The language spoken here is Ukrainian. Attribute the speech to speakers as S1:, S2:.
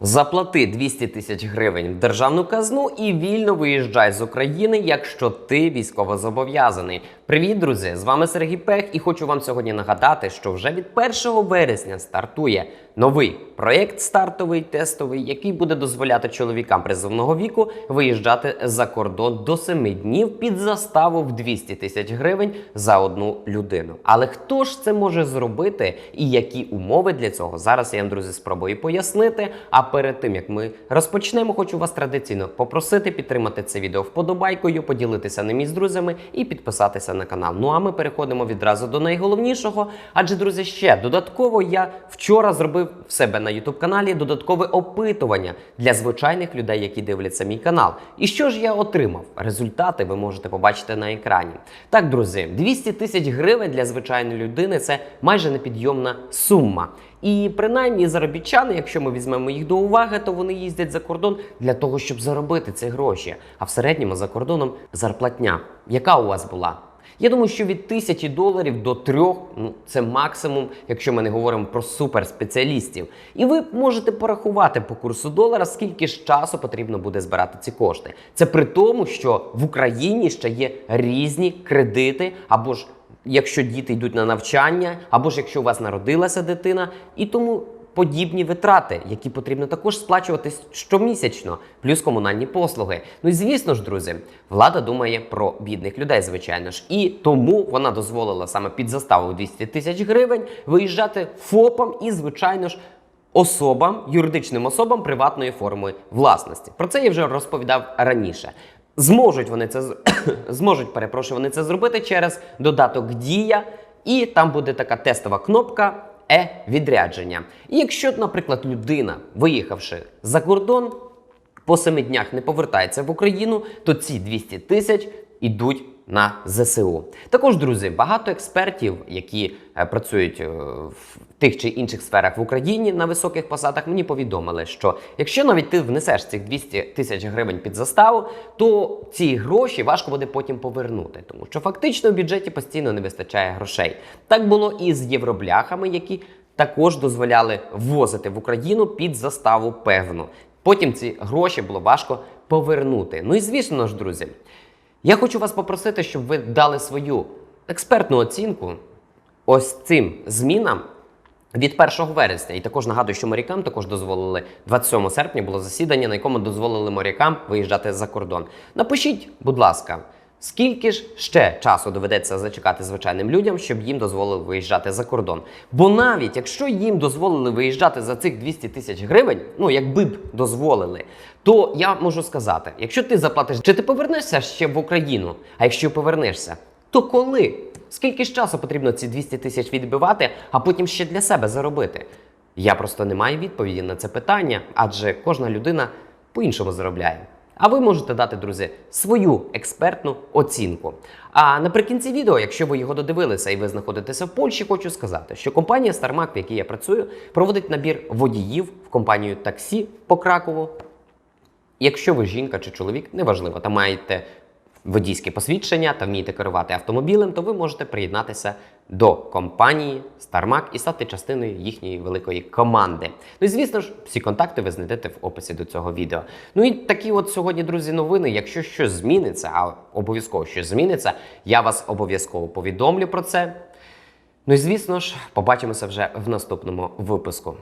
S1: Заплати 200 тисяч гривень в державну казну і вільно виїжджай з України, якщо ти військовозобов'язаний. Привіт, друзі! З вами Сергій Пех, і хочу вам сьогодні нагадати, що вже від 1 вересня стартує новий проєкт стартовий тестовий, який буде дозволяти чоловікам призовного віку виїжджати за кордон до 7 днів під заставу в 200 тисяч гривень за одну людину. Але хто ж це може зробити і які умови для цього? Зараз я вам, друзі, спробую пояснити. А перед тим як ми розпочнемо, хочу вас традиційно попросити підтримати це відео вподобайкою, поділитися ним із друзями і підписатися на канал. Ну а ми переходимо відразу до найголовнішого. Адже, друзі, ще додатково я вчора зробив в себе на youtube каналі додаткове опитування для звичайних людей, які дивляться мій канал. І що ж я отримав? Результати ви можете побачити на екрані. Так, друзі, 200 тисяч гривень для звичайної людини це майже непідйомна сума. І принаймні заробітчани, якщо ми візьмемо їх до уваги, то вони їздять за кордон для того, щоб заробити ці гроші. А в середньому за кордоном зарплатня. Яка у вас була? Я думаю, що від тисячі доларів до трьох ну це максимум, якщо ми не говоримо про суперспеціалістів. І ви можете порахувати по курсу долара, скільки ж часу потрібно буде збирати ці кошти. Це при тому, що в Україні ще є різні кредити або ж якщо діти йдуть на навчання, або ж якщо у вас народилася дитина, і тому подібні витрати, які потрібно також сплачувати щомісячно, плюс комунальні послуги. Ну і звісно ж, друзі, влада думає про бідних людей, звичайно ж, і тому вона дозволила саме під заставу 200 тисяч гривень виїжджати ФОПам і, звичайно ж. Особам, юридичним особам приватної форми власності. Про це я вже розповідав раніше. Зможуть вони це зможуть, перепрошую, вони це зробити через додаток Дія, і там буде така тестова кнопка е-відрядження. І якщо, наприклад, людина, виїхавши за кордон, по семи днях не повертається в Україну, то ці 200 тисяч ідуть на ЗСУ. Також, друзі, багато експертів, які е, працюють е, в тих чи інших сферах в Україні на високих посадах, мені повідомили, що якщо навіть ти внесеш цих 200 тисяч гривень під заставу, то ці гроші важко буде потім повернути, тому що фактично в бюджеті постійно не вистачає грошей. Так було і з євробляхами, які також дозволяли ввозити в Україну під заставу певну. Потім ці гроші було важко повернути. Ну і звісно ж, друзі, я хочу вас попросити, щоб ви дали свою експертну оцінку ось цим змінам від 1 вересня. І також нагадую, що морякам також дозволили 27 серпня було засідання, на якому дозволили морякам виїжджати за кордон. Напишіть, будь ласка. Скільки ж ще часу доведеться зачекати звичайним людям, щоб їм дозволили виїжджати за кордон? Бо навіть якщо їм дозволили виїжджати за цих 200 тисяч гривень, ну якби б дозволили, то я можу сказати: якщо ти заплатиш, чи ти повернешся ще в Україну? А якщо повернешся, то коли? Скільки ж часу потрібно ці 200 тисяч відбивати, а потім ще для себе заробити? Я просто не маю відповіді на це питання, адже кожна людина по-іншому заробляє. А ви можете дати, друзі, свою експертну оцінку. А наприкінці відео, якщо ви його додивилися і ви знаходитеся в Польщі, хочу сказати, що компанія StarMac, в якій я працюю, проводить набір водіїв в компанію таксі по Кракову. Якщо ви жінка чи чоловік, неважливо, та маєте водійське посвідчення та вмієте керувати автомобілем, то ви можете приєднатися до компанії StarMac і стати частиною їхньої великої команди. Ну і звісно ж, всі контакти ви знайдете в описі до цього відео. Ну і такі от сьогодні, друзі, новини. Якщо щось зміниться, а обов'язково щось зміниться, я вас обов'язково повідомлю про це. Ну і звісно ж, побачимося вже в наступному випуску.